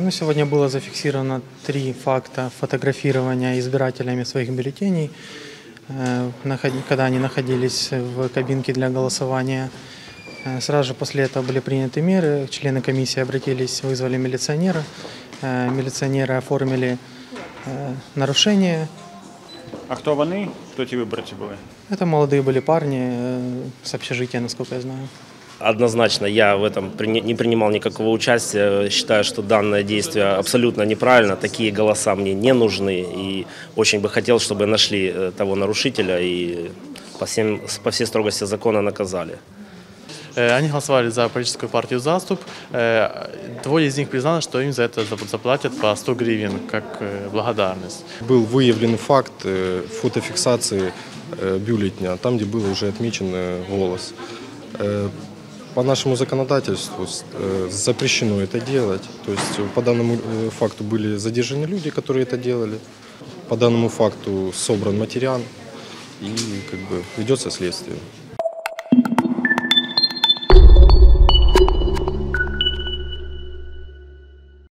Ну, сегодня было зафиксировано три факта фотографирования избирателями своих бюллетеней, э, когда они находились в кабинке для голосования. Э, Сразу же после этого были приняты меры. Члены комиссии обратились, вызвали милиционера. Э, Милиционеры оформили нарушение. А хто вони? Хто ті виборці були? Это молодые были парни с общежития, насколько я знаю. Однозначно, я в этом не принимал никакого участия. Считаю, что данное действие абсолютно неправильно. Такие голоса мне не нужны. И очень бы хотел, чтобы нашли э, того нарушителя и по, всем, по всей строгости закона наказали. Э, Они голосовали за политическую партию «Заступ». Э, Двое из них признали, что им за это зап- заплатят по 100 гривен, как благодарность. Был выявлен факт фотофиксации бюллетня, там, где был уже отмечен голос. По нашему законодательству э, запрещено это делать. То есть э, по данному э, факту были задержаны люди, которые это делали. По данному факту собран материал и как бы ведется следствие.